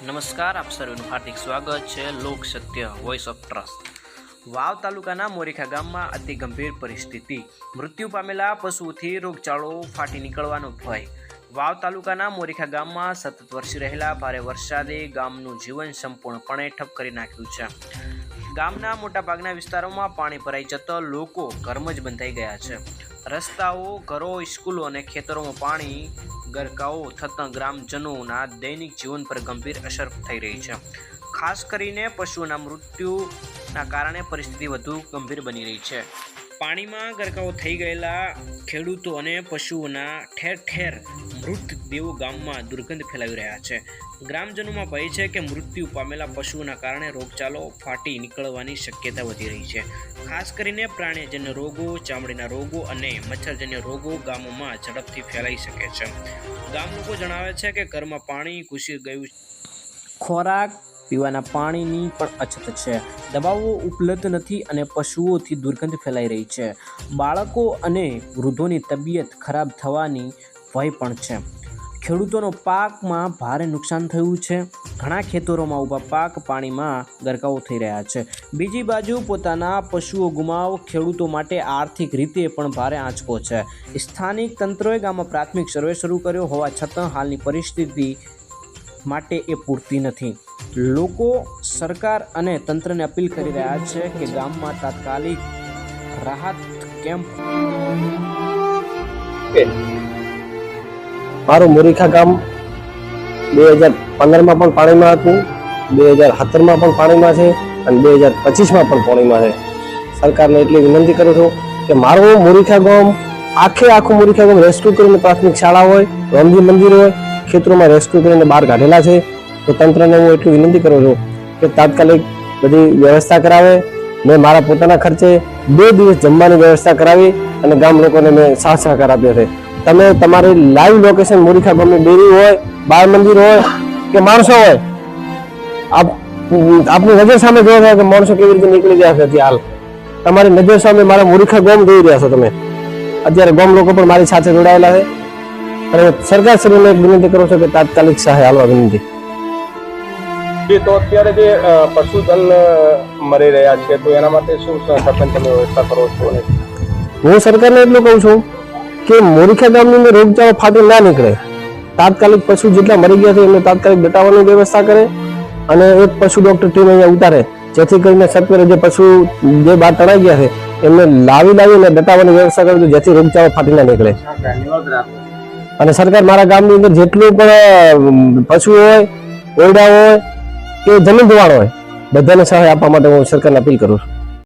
નમસ્કાર, આપ સર્વેનું હાર્દિક સ્વાગત છે Lok Satya voice of trust Vav તાલુકાના મોરીખા ગામમાં અતિ ગંભીર પરિસ્થિતિ. મૃત્યુ પામેલા પશુઓથી રોગચાળો ફાટી નીકળવાનો ભય. વાવ તાલુકાના મોરીખા ગામમાં સતત વરસી રહેલા ભારે વરસાદે ગામનું જીવન સંપૂર્ણપણે ઠપ કરી નાખ્યું છે. ગામના મોટાભાગના વિસ્તારોમાં પાણી ભરાઈ જતા લોકો ઘરમાં જ બંધાઈ ગયા છે. રસ્તાઓ, ઘરો, સ્કૂલો અને ખેતરોમાં પાણી ગરકાઓ થતાં ગ્રામજનોના દૈનિક જીવન પર ગંભીર અસર થઈ રહી છે. ખાસ કરીને પશુઓના મૃત્યુના કારણે પરિસ્થિતિ વધુ ગંભીર બની રહી છે. પાણીમાં ગરકાઓ થઈ ગયેલા ખેડૂતો અને પશુઓના ઠેર ઠેર મૃતદેવો ગામમાં દુર્ગંધ ફેલાવી રહ્યા છે. ગ્રામજનોમાં ભય છે કે મૃત્યુ પામેલા પશુઓના કારણે રોગચાળો ફાટી નીકળવાની શક્યતા વધી રહી છે. ખાસ કરીને પ્રાણીજન્ય રોગો, ચામડીના રોગો અને મચ્છરજન્ય રોગો ગામોમાં ઝડપથી ફેલાઈ શકે છે. ગામ લોકો જણાવે છે કે ઘરમાં પાણી ઘૂસી ગયું ખોરાક પીવાના પાણીની પણ અછત છે. દવાઓ ઉપલબ્ધ નથી અને પશુઓથી દુર્ગંધ ફેલાઈ રહી છે. બાળકો અને વૃદ્ધોની તબિયત ખરાબ થવાની ભય પણ છે. ખેડૂતોનો પાકમાં ભારે નુકસાન થયું છે. ઘણા ખેતરોમાં ઊભા પાક પાણીમાં ગરકાવ થઈ રહ્યા છે. બીજી બાજુ પોતાના પશુઓ ગુમાવ ખેડૂતો માટે આર્થિક રીતે પણ ભારે આંચકો છે. સ્થાનિક તંત્રોએ ગામમાં પ્રાથમિક સર્વે શરૂ કર્યો હોવા છતાં હાલની પરિસ્થિતિ માટે એ પૂરતી નથી. લોકો સરકાર અને તંત્રને અપીલ કરી રહ્યા છે કે ગામમાં તાત્કાલિક રાહત કેમ્પ મારું મોરીખા ગામ બે હજાર પંદરમાં પણ પાણીમાં હતું બે હજાર સત્તરમાં પણ પાણીમાં છે અને બે હજાર પચીસમાં પણ પાણીમાં છે. સરકારને એટલી વિનંતી કરું છું કે મારું મોરીખા ગામ આખે આખું મુરીખા ગામ રેસ્ક્યુ કરીને પ્રાથમિક શાળા હોય રમજી મંદિર હોય, ખેતરોમાં રેસ્ક્યુ કરીને બહાર કાઢેલા છે. તો તંત્રને હું એટલી વિનંતી કરું છું કે તાત્કાલિક બધી વ્યવસ્થા કરાવે. મેં મારા પોતાના ખર્ચે બે દિવસ જમવાની વ્યવસ્થા કરાવી અને ગામ લોકોને મેં સાથ સહકાર આપ્યો છે. તમે તમારી લાઈવ લોકેશન મોરીખા ગામની ડેરી હોય, બાળ મંદિર હોય કે માણસો હોય, આપ, આપની નજર સામે જોવા હોય કે માણસો કેવી રીતે નીકળી ગયા છે અત્યારે હાલ. તમારી નજર સામે મારા મોરીખા ગામ જોઈ રહ્યા છો તમે. અત્યારે ગામ લોકો પણ મારી સાથે જોડાયેલા છે. અને એક વિનંતી કરું છું કે તાત્કાલિક સહાય હાલવા વિનંતી. જે તો અત્યારે જે પશુધન મરી રહ્યા છે, તો એના માટે શું સરપંચ તમે વ્યવસ્થા કરો છો હું સરકારને એટલું કહું છું કે મોરીખા ગામની અંદર રોગચાળો ફાટી ના નીકળે. તાત્કાલિક પશુ જેટલા મરી ગયા છે, એમને તાત્કાલિક દટાવવાની વ્યવસ્થા કરે અને એક પશુ ડોક્ટર ટીમ અહીંયા ઉતારે, જેથી કરીને સત્વરે જે પશુ જે બહાર તણાઈ ગયા છે, એમને લાવી લાવીને દટાવવાની વ્યવસ્થા કરે જેથી રોગચાળો ફાટી ના નીકળે. અને સરકાર મારા ગામની અંદર જેટલું પણ પશુ હોય, ઓરડા હોય કે જમીન ધોવાણ હોય. બધાને સહાય આપવા માટે હું સરકારને અપીલ કરું છું.